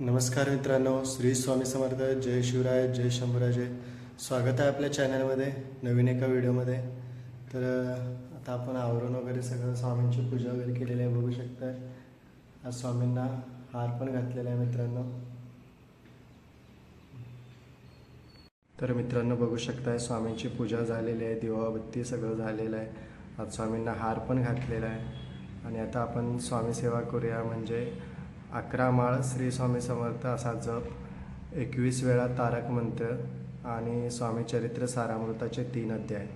नमस्कार मित्रांनो श्री स्वामी समर्थ जय शिवराय जय शंभराजय स्वागत आहे आपल्या चॅनलमध्ये नवीन एका व्हिडिओमध्ये तर आता आपण आवरून वगैरे सगळं स्वामींची पूजा वगैरे केलेली आहे बघू शकता. आज स्वामींना हार पण घातलेला आहे मित्रांनो. तर मित्रांनो बघू शकताय स्वामींची पूजा झालेली आहे दिवाबत्ती सगळं झालेलं आहे. आज स्वामींना हार पण घातलेला आहे. आणि आता आपण स्वामी सेवा करूया म्हणजे अकरा माळ श्री स्वामी समर्थ असा जप एकवीस वेळा तारक मंत्र आणि स्वामी चरित्र सारामृताचे तीन अध्याय.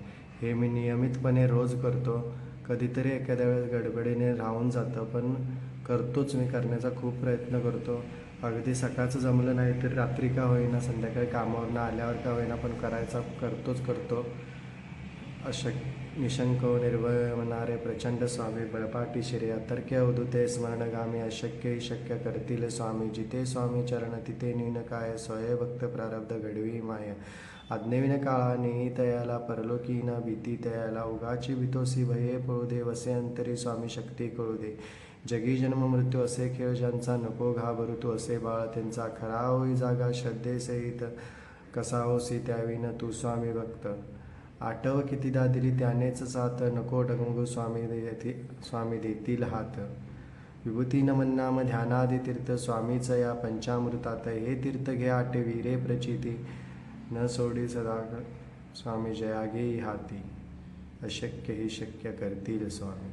हे मी नियमितपणे रोज करतो. कधीतरी एखाद्या वेळेस गडबडीने राहून जातं पण करतोच मी करण्याचा खूप प्रयत्न करतो. अगदी सकाळचं जमलं नाही तर रात्री का होईना संध्याकाळी कामावरनं आल्यावर का होईना पण करायचा करतोच करतो. अशक निशंक निर्भय म्हणणारे प्रचंड स्वामी बळपाटी श्री अतर्क्य उदुते स्मरणगामी अशक्य शक्य करतील स्वामी. जिथे स्वामी चरण तिथे नीन काय? स्वय भक्त प्रारब्ध घडवी माय. आज्ञेविन काळा नेही तयाला परलोकी न भीती तयाला उगाची भीतोसी भये पळू दे वसे अंतरी स्वामी शक्ती कळू दे जगी जन्म मृत्यू असे खेळ ज्यांचा नको घाबरू तू असे बाळ त्यांचा खरा होई जागा श्रद्धेसहित कसा होसी त्याविन तू स्वामी भक्त. आठव कितीदा दिली त्यानेच साथ नको डगमग स्वामी देती स्वामी देतील हात. विभूती नमन्नाम ध्यानादि तीर्थ स्वामीच या पंचामृतात. हे तीर्थ घे आठवी रे प्रचिती. न सोडी सदा स्वामी जयागे हाती. अशक्य ही शक्य करतील स्वामी.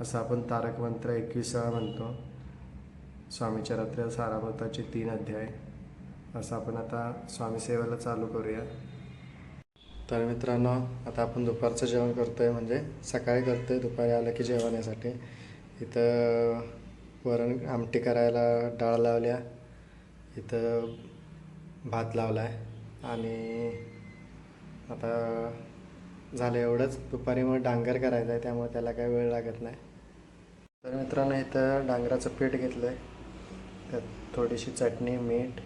असं आपण तारक मंत्र एकवीस वेळा म्हणतो. स्वामीच्या रात्र सारामृताचे तीन अध्याय. असं आपण आता स्वामी सेवेला चालू करूया. तर मित्रांनो आता आपण दुपारचं जेवण करतोय म्हणजे सकाळी करतोय दुपारी आलं की जेवणासाठी इथं वरण आमटी करायला डाळ लावल्या इथं भात लावला आहे आणि आता झालं एवढंच. दुपारी मग डांगर करायचं आहे त्यामुळे त्याला काही वेळ लागत नाही. तर मित्रांनो इथं डांगराचं पीठ घेतलं आहे त्यात थोडीशी चटणी मीठ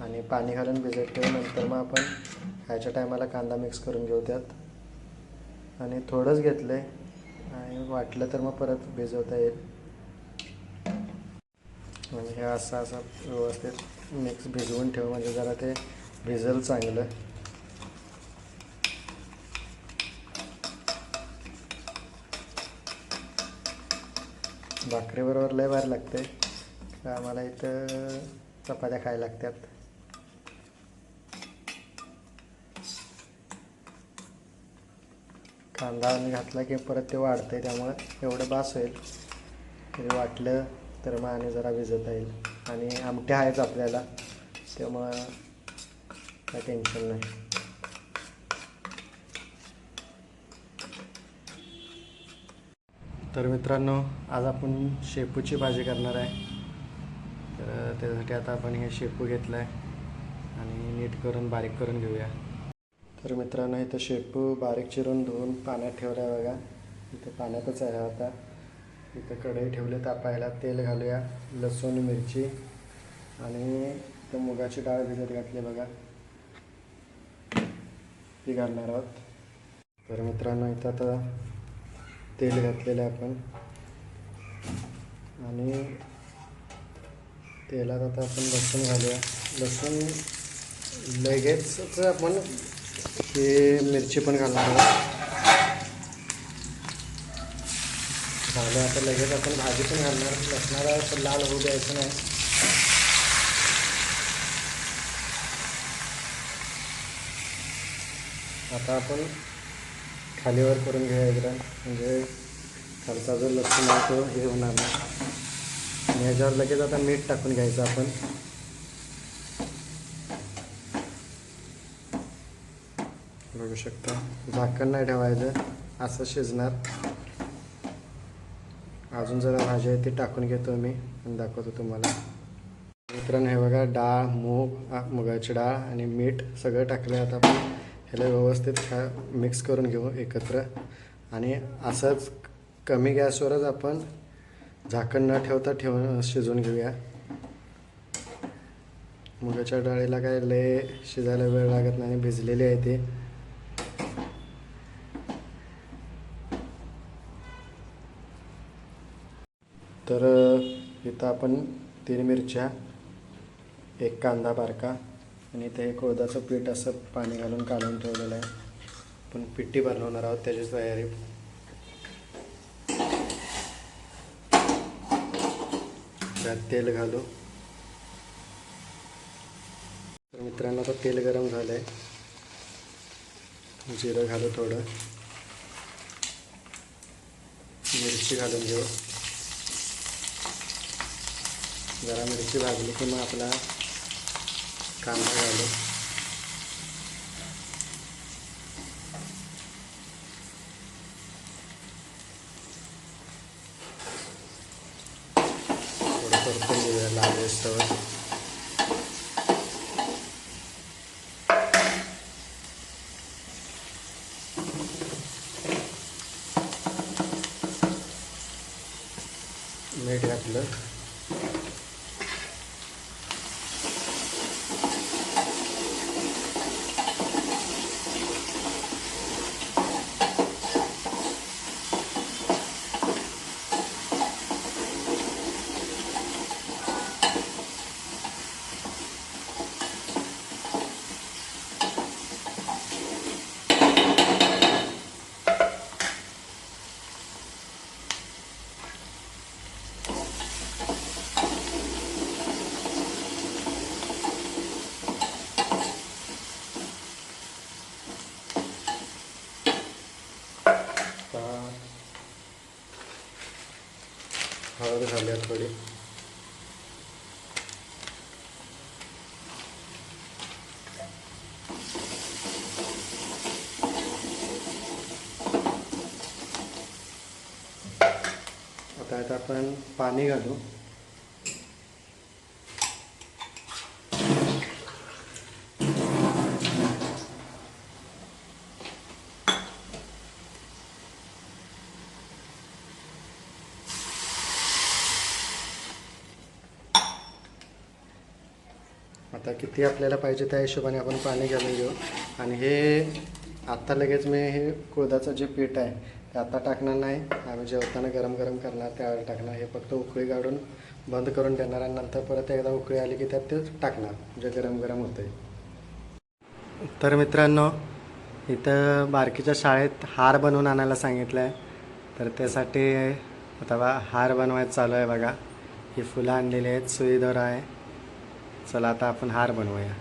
आणि पाणी घालून भिजत ठेवून नंतर मग आपण खायच्या टायमाला कांदा मिक्स करून घेऊ त्यात. आणि थोडंच घेतलं आहे आणि वाटलं तर मग परत भिजवता येईल. म्हणजे हे असं असं व्यवस्थित मिक्स भिजवून ठेवू म्हणजे जरा ते भिजल चांगलं. भाकरीबरोबर लय भारी लागते आम्हाला इथं चपात्या खायला लागतात. कांदा घातला की परत ते वाढतंय त्यामुळं एवढं बास होईल. तरी वाटलं तर मग आणि जरा भिजत येईल आणि आमट्या आहेच आपल्याला त्यामुळं काय टेन्शन नाही. तर मित्रांनो आज आपण शेपूची भाजी करणार आहे. तर त्यासाठी आता आपण हे शेपू घेतलं आहे आणि नीट करून बारीक करून घेऊया. तर मित्रांनो इथं शेपू बारीक चिरून धुवून पाण्यात ठेवला आहे बघा. इथं पाण्यातच आहे आता. इथं कढई ठेवले तापायला तेल घालूया लसूण मिरची आणि इथं मुगाची डाळ भिजत घातली बघा. ती घालणार आहोत. तर मित्रांनो इथं आता तेल घातलेलं आहे आपण. आणि तेलात आता आपण लसूण घालूया. लसूण लगेचच आपण हे मिरची पण घालणार आहोत. झालं आता लगेच आपण भाजी पण घालणार. लसणार पण लाल होऊ द्यायचं नाही. आता आपण खालीवर करून घेऊया एकदा. म्हणजे खालचा जो लसूण आहे तो हे होणार नाही. आणि ह्याच्यावर लगेच आता मीठ टाकून घ्यायचं आपण. बघू शकता. झाकण नाही ठेवायचं असं शिजणार. अजून जरा भाजी आहे ती टाकून घेतो मी आणि दाखवतो तुम्हाला. मित्रांनो हे बघा डाळ मूग मुगाची डाळ आणि मीठ सगळं टाकलं आता आपण. ह्याला व्यवस्थित खा मिक्स करून घेऊ एकत्र. आणि असंच कमी गॅसवरच आपण झाकण न ठेवता ठेवून शिजवून घेऊया. मुगाच्या डाळीला काय लय शिजायला वेळ लागत नाही भिजलेली आहे ती तर इथं आपण तीन मिरच्या एक कांदा बारका आणि ते कोळदाचं पीठ असं पाणी घालून काढून ठेवलेलं आहे. आपण पिट्टी बनवणार आहोत त्याची तयारी. त्यात तेल घालू. तर मित्रांनो आता तेल गरम झालं आहे जिरं घालू थोडं. मिरची घालून घेऊ. जरा मिरची भाजली की मग आपला कांदा घालू. थोडं परतून घेऊया लाल होईस्तोवर मीठ घातलं आता हळद घालूया थोडी आता आपण पाणी घालू. आता किती आपल्याला पाहिजे त्या हिशोबाने आपण पाणी घालून घेऊ. आणि हे आत्ता लगेच मी हे कुळदाचं जे पीठ आहे आता टाकणार नाही. आम्ही जेवताना गरम गरम करणार त्यावेळेला टाकणार. हे फक्त उकळी काढून बंद करून देणार आणि नंतर परत एकदा उकळी आली की त्यात ते टाकणार जे गरम गरम होते तर मित्रांनो इथं बारकीच्या शाळेत हार बनवून आणायला सांगितलं आहे तर त्यासाठी आता बा हार बनवायचं चालू आहे बघा. ही फुलं आणलेली आहेत सुईदोरा आहे. चला आता आपण हार बनवूया.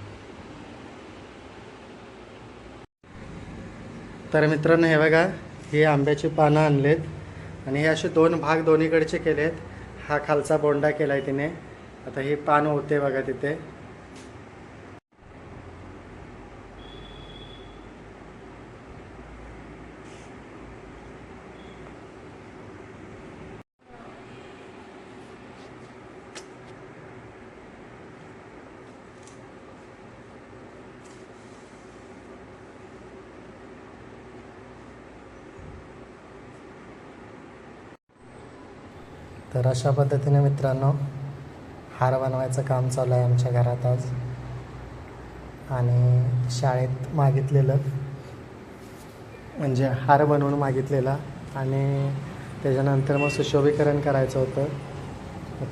तर मित्रांनो हे बघा ही आंब्याची पानं आणलेत आणि हे असे दोन भाग दोन्हीकडचे केलेत. हा खालचा बोंडा केला आहे तिने. आता ही पान होते बघा तिथे. तर अशा पद्धतीने मित्रांनो हार बनवायचं काम चालू आहे आमच्या घरात आज. आणि शाळेत मागितलेलं म्हणजे हार बनवून मागितलेला. आणि त्याच्यानंतर मग सुशोभीकरण करायचं होतं.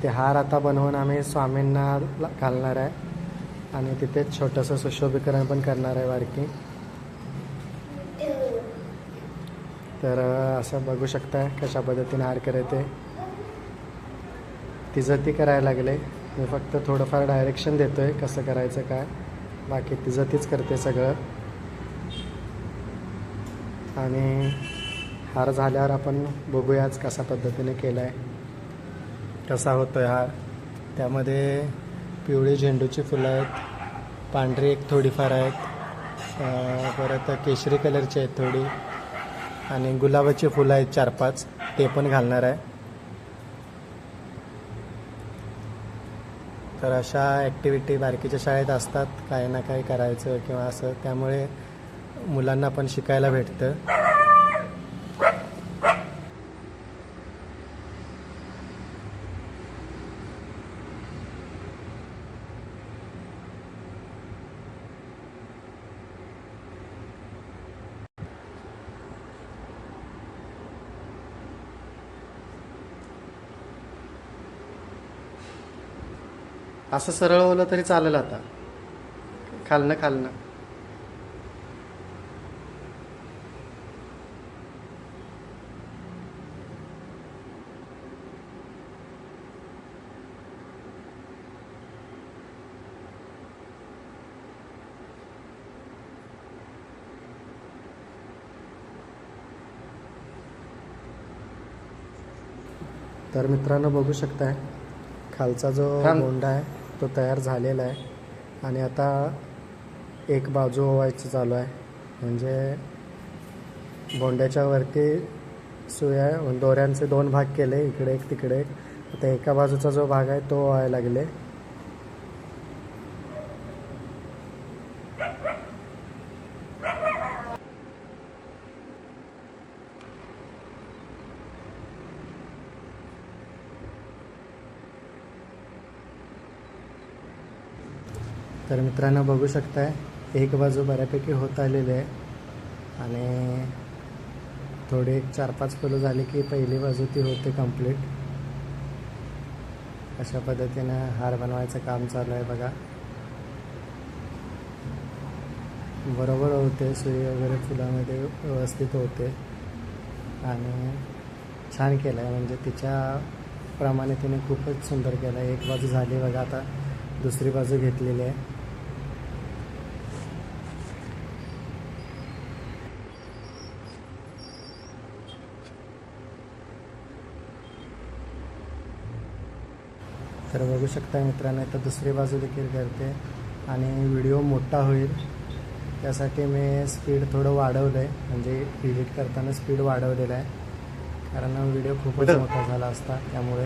ते हार आता बनवून आम्ही स्वामींना घालणार आहे. आणि तिथे छोटंसं सुशोभीकरण पण करणार आहे वारकी तर असं बघू शकता कशा पद्धतीने हार करायचे तिचं ती करायला लागले. मी फक्त थोडंफार डायरेक्शन देतो आहे कसं करायचं काय. बाकी तिचं तीच करते सगळं. आणि हार झाल्यावर आपण बघूयाच कसा पद्धतीने केला आहे कसा होतो आहे हार. त्यामध्ये पिवळी झेंडूची फुलं आहेत. पांढरी एक थोडीफार आहेत. परत केशरी कलरची आहेत थोडी. आणि गुलाबाची फुलं आहेत चार पाच. ते पण घालणार आहे. तर अशा ॲक्टिव्हिटी बारकीच्या शाळेत असतात. काही ना काही करायचं किंवा असं. त्यामुळे मुलांना पण शिकायला भेटतं. असं सरळ होलं तरी चालेल आता. खालनं खालनं. तर मित्रांनो बघू शकताय खालचा जो बोंडा आहे तो तयार झालेला आहे. आणि आता एक बाजू ओवायचं चालू आहे. म्हणजे बोंड्याच्या वरती सुया दोऱ्यांचे दोन भाग केले इकडे एक तिकडे एक. आता एका बाजूचा जो भाग आहे तो व्हायला लागले तर मित्रांनो बघू शकताय एक बाजू बऱ्यापैकी होत आलेली आहे. आणि थोडी एक चार पाच फुलं झाली की पहिली बाजू ती होते कंप्लीट अशा पद्धतीनं हार बनवायचं काम चालू आहे बघा. बरोबर होते सुई वगैरे फुलामध्ये व्यवस्थित होते. आणि छान केलं आहे म्हणजे तिच्या प्रमाणे तिने खूपच सुंदर केलं आहे एक बाजू झाली बघा आता दुसरी बाजू घेतलेली आहे. तर बघू शकता मित्रांनो आता दुसरी बाजू देखील करते आणि व्हिडिओ मोठा होईल. त्यासाठी मी स्पीड थोडं वाढवलं आहे म्हणजे एडिट करताना स्पीड वाढवलेलं आहे. कारण व्हिडिओ खूपच मोठा झाला असता त्यामुळे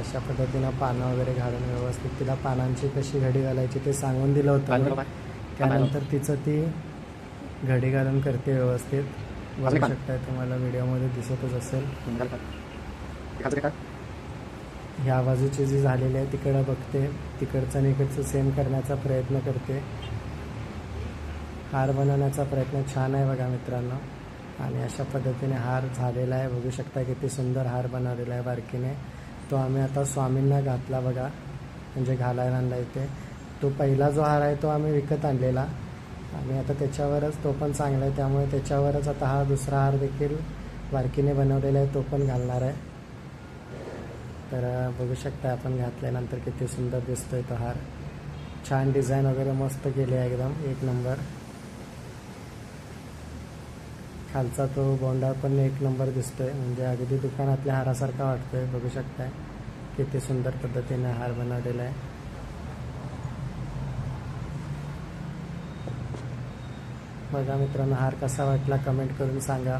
अशा पद्धतीनं पानं वगैरे घालून व्यवस्थित. तिला पानांची कशी घडी घालायची ते सांगून दिलं होतं. त्यानंतर तिचं ती घडी घालून करते व्यवस्थित. बघू शकताय तुम्हाला व्हिडिओमध्ये दिसतच असेल. ह्या बाजूची जी झालेली आहे तिकडं बघते. तिकडचं आणि इकडचं सेम करण्याचा प्रयत्न करते. हार बनवण्याचा प्रयत्न छान आहे बघा मित्रांनो. आणि अशा पद्धतीने हार झालेला आहे. बघू शकता किती सुंदर हार बनवलेला आहे बारकीने. तो आम्ही आता स्वामींना घातला बघा. म्हणजे घालायला आणला इथे. तो पहिला जो हार आहे तो आम्ही विकत आणलेला. आणि आता त्याच्यावरच तो पण चांगला आहे. त्यामुळे त्याच्यावरच आता हा दुसरा हार देखील बारकीने बनवलेला आहे. तो पण घालणार आहे. तर बघू शकता आपण घातल्यानंतर किती सुंदर दिसतोय तो हार. छान डिझाईन वगैरे मस्त केली आहे एकदम. एक नंबर. खालचा तो बोंडा पण एक नंबर दिसतोय. म्हणजे अगदी दुकानातल्या हारासारखा वाटतोय. बघू शकताय. किती सुंदर पद्धतीने हार बनवलेला आहे. बघा मित्रांनो हार कसा वाटला कमेंट करून सांगा.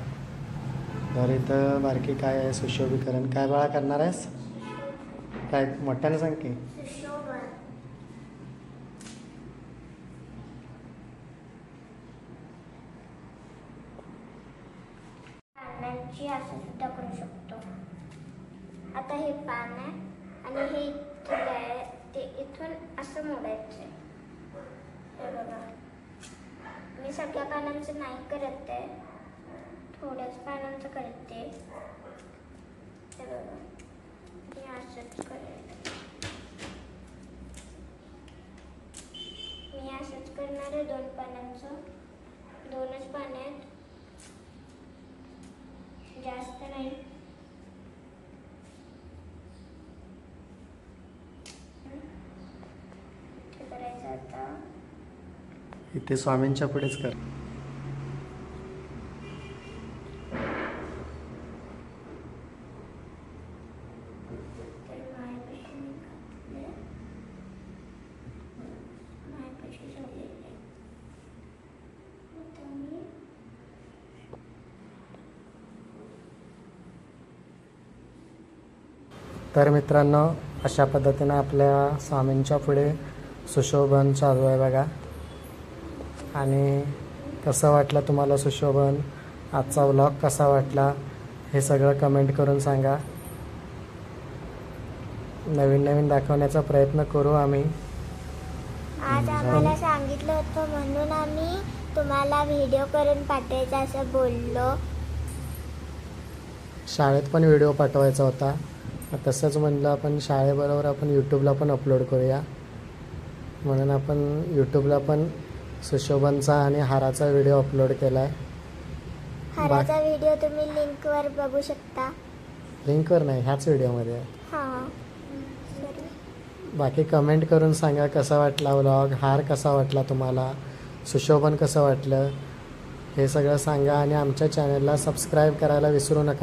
तर इथं बारकी काय आहे? सुशोभीकरण. काय बाळा करणार आहेस? काय? मोठ्याने सांग की. पानांची असं सुद्धा करू शकतो. आता हे पान आहे आणि हे इथून आहे. ते इथून असं मोडायचं हे बघा. मी सगळ्या पानांचं नाही करत आहे. थोड्याच पानांचं करते. हे बघा. मी असंच करेल मी असंच करणार आहे दोन पानांचं दोनच पाने आहेत जास्त नाही. करायचं आता. इथे स्वामींच्या पुढेच कर तर मायापाशी मी घातले मायापाशी झालेले आता मी तर मित्रांनो अशा पद्धतीनं आपल्या स्वामींच्या पुढे सुशोभन चालू आहे बघा. आणि कसं वाटलं तुम्हाला सुशोभन? आजचा व्लॉग कसा वाटला? हे सगळं कमेंट करून सांगा. नवीन नवीन दाखवण्याचा प्रयत्न करू आम्ही. आज आम्हाला सांगितलं होतं म्हणून आम्ही तुम्हाला व्हिडिओ करून पाठवायचं असं बोललो. शाळेत पण व्हिडिओ पाठवायचा होता. तसंच म्हणलं आपण शाळेबरोबर आपण यूट्यूबला पण अपलोड करूया. म्हणून आपण यूट्यूबला पण सुशोभनचा आणि हाराचा व्हिडिओ अपलोड केला आहे हाराचा व्हिडिओ तुम्ही लिंकवर बघू शकता. लिंकवर नाही ह्याच व्हिडिओमध्ये आहे. हां. बाकी कमेंट करून सांगा कसा वाटला व्लॉग हार कसा वाटला तुम्हाला सुशोभन कसं वाटलं हे सगळं सांगा आणि आमच्या चॅनलला सबस्क्राईब करायला विसरू नका.